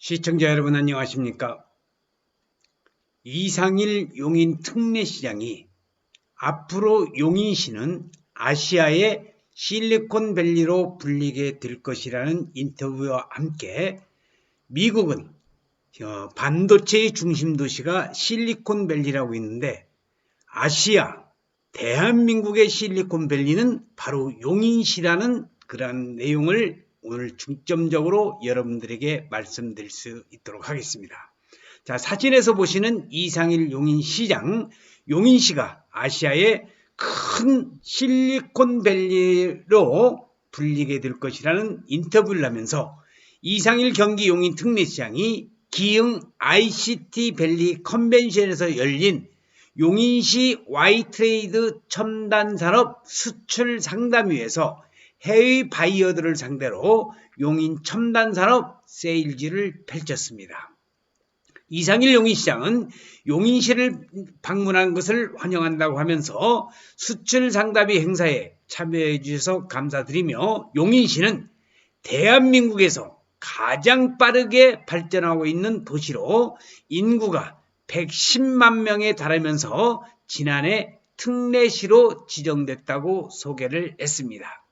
시청자 여러분 안녕하십니까? 이상일 용인 특례시장이 앞으로 용인시는 아시아의 실리콘밸리로 불리게 될 것이라는 인터뷰와 함께 미국은 어, 반도체의 중심 도시가 실리콘밸리라고 있는데 아시아 대한민국의 실리콘밸리는 바로 용인시라는 그러한 내용을 오늘 중점적으로 여러분들에게 말씀드릴 수 있도록 하겠습니다. 자, 사진에서 보시는 이상일 용인시장, 용인시가 아시아의 큰 실리콘밸리로 불리게 될 것이라는 인터뷰를 하면서 이상일 경기 용인 특례시장이 기흥 ICT 밸리 컨벤션에서 열린 용인시 와이트레이드 첨단산업 수출 상담위에서 해외 바이어들을 상대로 용인 첨단산업 세일즈를 펼쳤습니다. 이상일 용인시장은 용인시를 방문한 것을 환영한다고 하면서 수출 상담위 행사에 참여해 주셔서 감사드리며 용인시는 대한민국에서 가장 빠르게 발전하고 있는 도시로 인구가 110만 명에 달하면서 지난해 특례시로 지정됐다고 소개를 했습니다.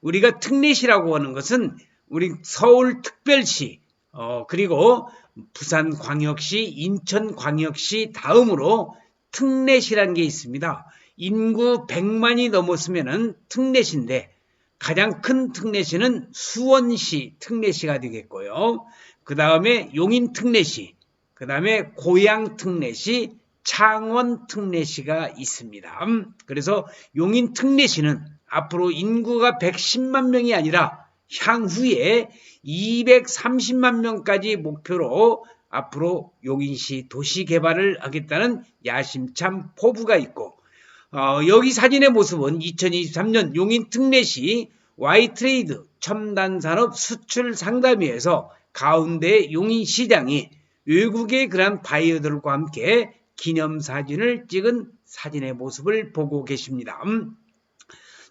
우리가 특례시라고 하는 것은 우리 서울특별시 어, 그리고 부산광역시, 인천광역시 다음으로 특례시라는 게 있습니다. 인구 100만이 넘었으면 특례시인데 가장 큰 특례시는 수원시 특례시가 되겠고요. 그 다음에 용인 특례시, 그 다음에 고양 특례시, 창원 특례시가 있습니다. 그래서 용인 특례시는 앞으로 인구가 110만 명이 아니라 향후에 230만 명까지 목표로 앞으로 용인시 도시 개발을 하겠다는 야심찬 포부가 있고 어, 여기 사진의 모습은 2023년 용인 특례시 와이트레이드 첨단산업 수출 상담위에서 가운데 용인시장이 외국의 그런 바이어들과 함께 기념사진을 찍은 사진의 모습을 보고 계십니다. 음.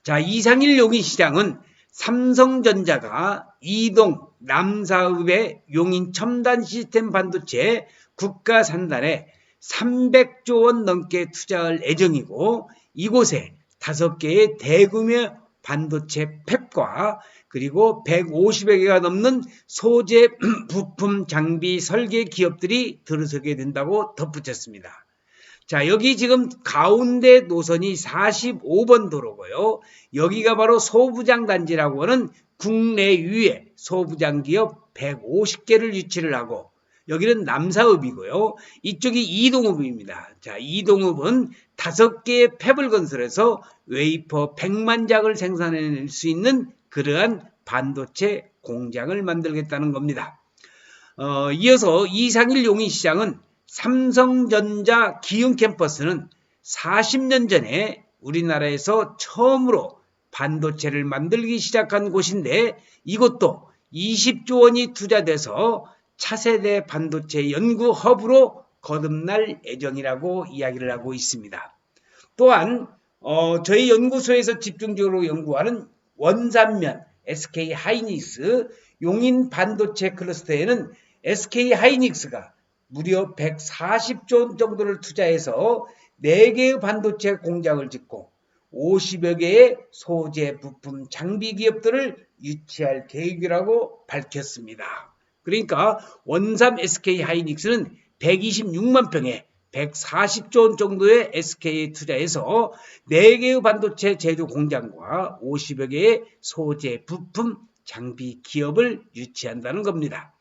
자, 이상일 용인시장은 삼성전자가 이동 남사읍의 용인 첨단 시스템 반도체 국가 산단에 300조 원 넘게 투자할 예정이고 이곳에 다섯 개의 대규모 반도체 팹과 그리고 150여 개가 넘는 소재 부품 장비 설계 기업들이 들어서게 된다고 덧붙였습니다. 자, 여기 지금 가운데 노선이 45번 도로고요. 여기가 바로 소부장 단지라고 하는 국내 유해 소부장 기업 150개를 유치를 하고 여기는 남사읍이고요. 이쪽이 이동읍입니다. 자, 이동읍은 다섯 개의 팹을 건설해서 웨이퍼 100만 장을 생산해낼 수 있는 그러한 반도체 공장을 만들겠다는 겁니다. 어, 이어서 이상일 용인시장은 삼성전자 기흥 캠퍼스는 40년 전에 우리나라에서 처음으로 반도체를 만들기 시작한 곳인데 이것도 20조 원이 투자돼서 차세대 반도체 연구 허브로 거듭날 예정이라고 이야기를 하고 있습니다. 또한 어, 저희 연구소에서 집중적으로 연구하는 원산면 SK 하이닉스 용인 반도체 클러스터에는 SK 하이닉스가 무려 140조 정도를 투자해서 4개의 반도체 공장을 짓고 50여 개의 소재 부품 장비 기업들을 유치할 계획이라고 밝혔습니다. 그러니까 원삼 SK 하이닉스는 126만 평에 140조 원 정도의 SK에 투자해서 4개의 반도체 제조 공장과 50여 개의 소재 부품 장비 기업을 유치한다는 겁니다.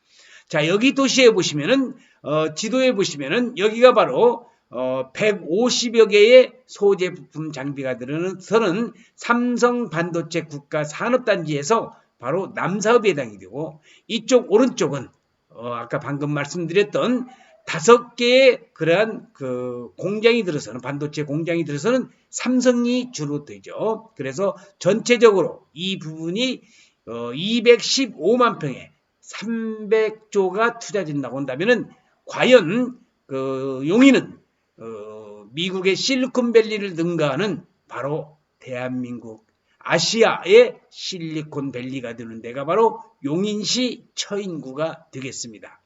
자, 여기 도시에 보시면은 어, 지도에 보시면은 여기가 바로 어, 150여 개의 소재 부품 장비가 들어서는 삼성 반도체 국가 산업단지에서 바로 남사업에 해당이 되고 이쪽 오른쪽은 어, 아까 방금 말씀드렸던 다섯 개의 그러한 그 공장이 들어서는 반도체 공장이 들어서는 삼성이 주로 되죠. 그래서 전체적으로 이 부분이 어, 215만 평에 300조가 투자된다고 한다면은 과연 그 용인은 어, 미국의 실리콘밸리를 능가하는 바로 대한민국 아시아의 실리콘밸리가 되는 데가 바로 용인시 처인구가 되겠습니다.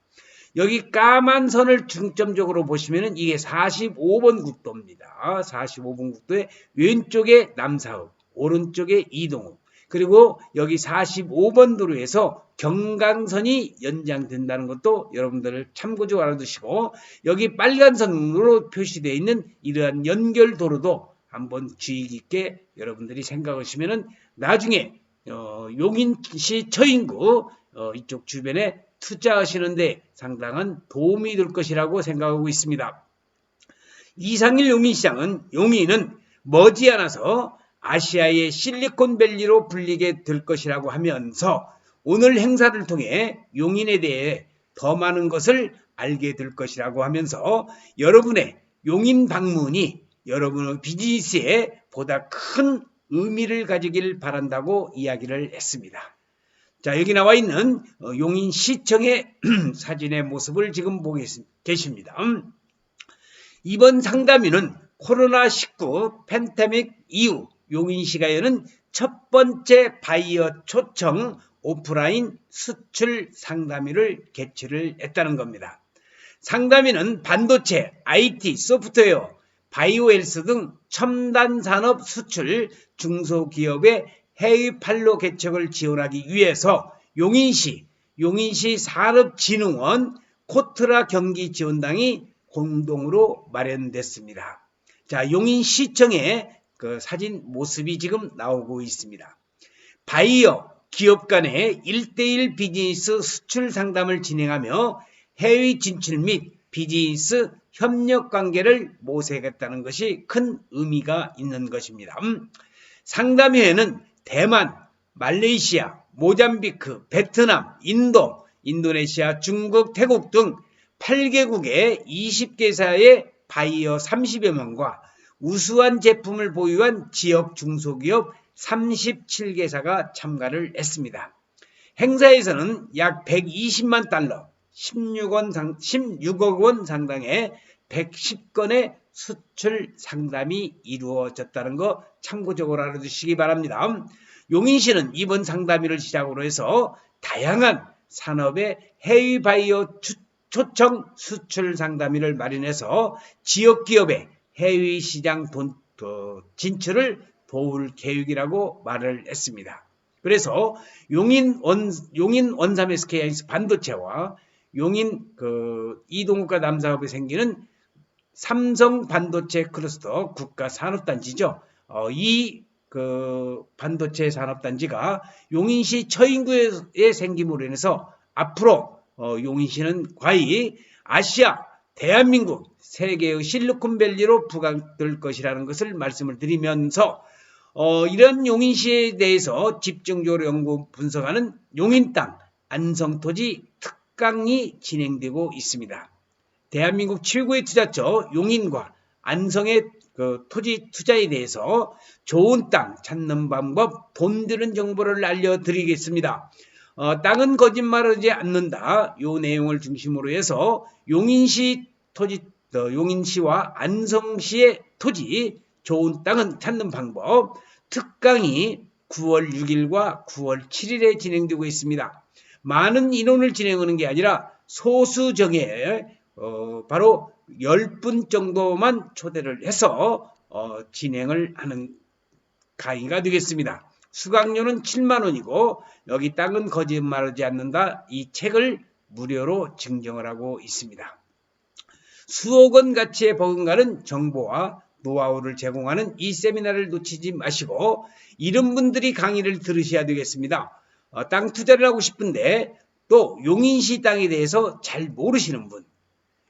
여기 까만 선을 중점적으로 보시면은 이게 45번 국도입니다. 45번 국도의 왼쪽에 남사읍, 오른쪽에 이동읍, 그리고 여기 45번 도로에서 경강선이 연장된다는 것도 여러분들 참고적으로 알아두시고 여기 빨간 선으로 표시되어 있는 이러한 연결 도로도 한번 주의 깊게 여러분들이 생각하시면은 나중에 어, 용인시 처인구 어, 이쪽 주변에 투자하시는데 상당한 도움이 될 것이라고 생각하고 있습니다. 이상일 용인시장은 용인은 머지않아서 아시아의 실리콘밸리로 불리게 될 것이라고 하면서 오늘 행사를 통해 용인에 대해 더 많은 것을 알게 될 것이라고 하면서 여러분의 용인 방문이 여러분의 비즈니스에 보다 큰 의미를 가지길 바란다고 이야기를 했습니다. 자, 여기 나와 있는 어, 용인 시청의 사진의 모습을 지금 보고 계십니다. 음. 이번 상담위는 코로나19 팬데믹 이후 용인시가 여는 첫 번째 바이어 초청 오프라인 수출 상담회를 개최를 했다는 겁니다. 상담회는 반도체, IT, 소프트웨어, 바이오헬스 등 첨단 산업 수출 중소기업의 해외 판로 개척을 지원하기 위해서 용인시, 용인시 산업진흥원 코트라 경기 지원당이 공동으로 마련됐습니다. 자, 용인시청의 그 사진 모습이 지금 나오고 있습니다. 바이어 기업 간의 1대1 비즈니스 수출 상담을 진행하며 해외 진출 및 비즈니스 협력 관계를 모색했다는 것이 큰 의미가 있는 것입니다. 음, 상담회에는 대만, 말레이시아, 모잠비크, 베트남, 인도, 인도네시아, 중국, 태국 등 8개국의 20개사의 바이어 30여 명과 우수한 제품을 보유한 지역 중소기업 37개사가 참가를 했습니다. 행사에서는 약 120만 달러, 16원 상, 16억 원 상당의 110건의 수출 상담이 이루어졌다는 거 참고적으로 알아두시기 바랍니다. 용인시는 이번 상담회를 시작으로 해서 다양한 산업의 해외 바이오 초청 수출 상담회를 마련해서 지역 기업의 해외 시장 돈, 어, 진출을 도울 계획이라고 말을 했습니다. 그래서 용인 원 용인 원삼 SK하이닉스 반도체와 용인 그 이동욱과 남사업에 생기는 삼성 반도체 클러스터 국가 산업단지죠. 어, 이 그 반도체 산업단지가 용인시 처인구에 생김으로 인해서 앞으로 어, 용인시는 과히 아시아 대한민국 세계의 실리콘밸리로 부각될 것이라는 것을 말씀을 드리면서 어, 이런 용인시에 대해서 집중적으로 연구 분석하는 용인 땅 안성토지 특강이 진행되고 있습니다. 대한민국 최고의 투자처 용인과 안성의 그 토지 투자에 대해서 좋은 땅 찾는 방법, 돈 드는 정보를 알려드리겠습니다. 어, 땅은 거짓말하지 않는다. 요 내용을 중심으로 해서 용인시 토지, 어, 용인시와 안성시의 토지, 좋은 땅은 찾는 방법, 특강이 9월 6일과 9월 7일에 진행되고 있습니다. 많은 인원을 진행하는 게 아니라 소수 정예 어, 바로 10분 정도만 초대를 해서 어, 진행을 하는 강의가 되겠습니다. 수강료는 7만 원이고 여기 땅은 거짓말하지 않는다. 이 책을 무료로 증정을 하고 있습니다. 수억 원 가치의 버금가는 정보와 노하우를 제공하는 이 세미나를 놓치지 마시고 이런 분들이 강의를 들으셔야 되겠습니다. 어, 땅 투자를 하고 싶은데 또 용인시 땅에 대해서 잘 모르시는 분,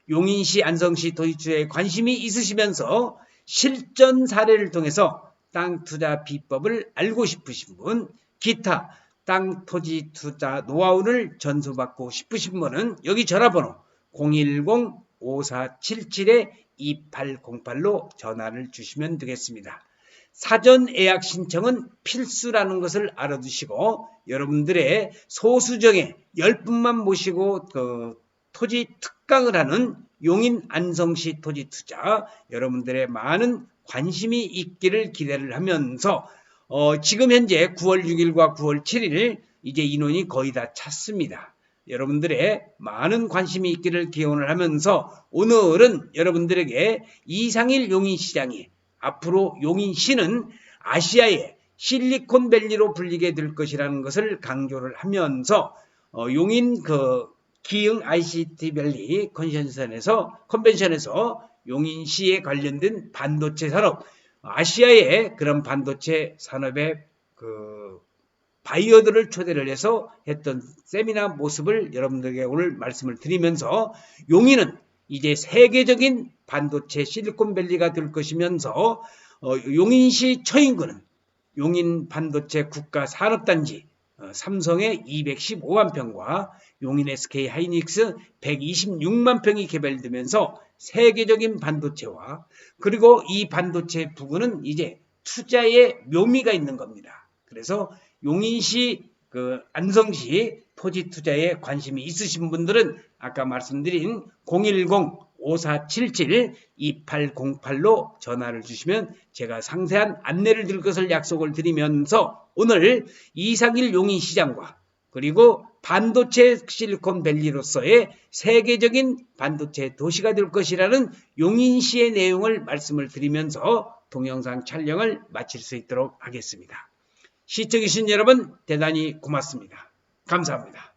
용인시 안성시 도시투자에 관심이 있으시면서 실전 사례를 통해서 땅 투자 비법을 알고 싶으신 분, 기타 땅 토지 투자 노하우를 전수받고 싶으신 분은 여기 전화번호 010-5477-2808로 전화를 주시면 되겠습니다. 사전 예약 신청은 필수라는 것을 알아두시고 여러분들의 소수정에 10분만 모시고 그 토지 특강을 하는 용인 안성시 토지 투자 여러분들의 많은 관심이 있기를 기대를 하면서 어, 지금 현재 9월 6일과 9월 7일 이제 인원이 거의 다 찼습니다. 여러분들의 많은 관심이 있기를 기원을 하면서 오늘은 여러분들에게 이상일 용인시장이 앞으로 용인시는 아시아의 실리콘밸리로 불리게 될 것이라는 것을 강조를 하면서 어, 용인 그 기흥 ICT 밸리 컨벤션에서 컨벤션에서 용인시에 관련된 반도체 산업 아시아의 그런 반도체 산업의 그 바이어들을 초대를 해서 했던 세미나 모습을 여러분들에게 오늘 말씀을 드리면서 용인은 이제 세계적인 반도체 실리콘밸리가 될 것이면서 어, 용인시 처인구는 용인 반도체 국가 산업단지 어, 삼성의 215만 평과 용인 SK 하이닉스 126만 평이 개발되면서 세계적인 반도체와 그리고 이 반도체 부근은 이제 투자의 묘미가 있는 겁니다. 그래서 용인시 그 안성시 토지 투자에 관심이 있으신 분들은 아까 말씀드린 010-5477-2808로 전화를 주시면 제가 상세한 안내를 드릴 것을 약속을 드리면서 오늘 이상일 용인시장과 그리고 반도체 실리콘밸리로서의 세계적인 반도체 도시가 될 것이라는 용인시의 내용을 말씀을 드리면서 동영상 촬영을 마칠 수 있도록 하겠습니다. 시청해주신 여러분 대단히 고맙습니다. 감사합니다.